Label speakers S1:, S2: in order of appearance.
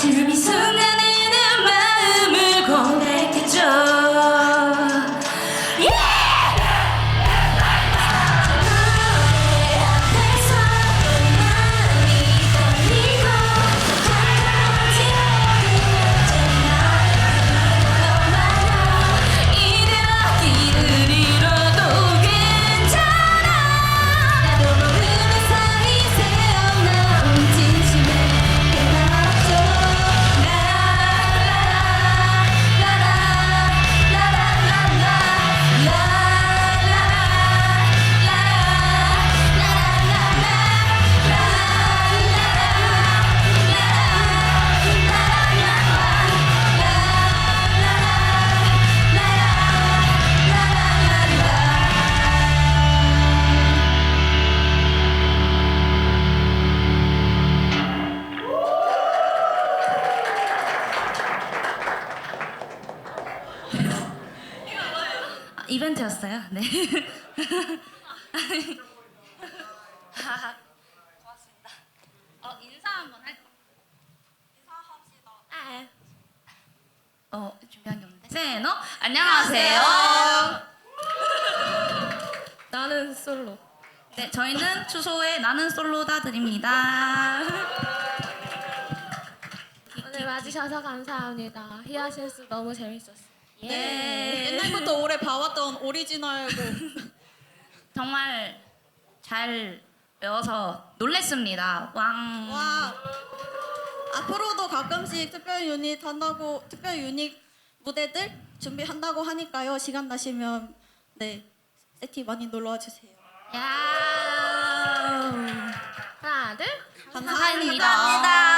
S1: 지금 이 순간 이벤트였어요. 네. 고맙습니다. 어 인사 한번 할까? 인사합시다. 아, 어 준비한 게 없는데. 세노 안녕하세요.
S2: 나는 솔로.
S1: 네 저희는 추소의 나는 솔로다 드립니다.
S2: 오늘 와주셔서 감사합니다. 히아 실수 너무 재밌었어요.
S1: 예.
S3: 옛날부터 오래 봐왔던 오리지널곡
S1: 정말 잘 배워서 놀랬습니다. 왕.
S3: 와 앞으로도 가끔씩 특별 유닛 한다고 특별 유닛 무대들 준비한다고 하니까요 시간 나시면 네 세티 많이 놀러와 주세요
S1: 야.
S2: 하나, 둘.
S3: 감사합니다.
S1: 감사합니다.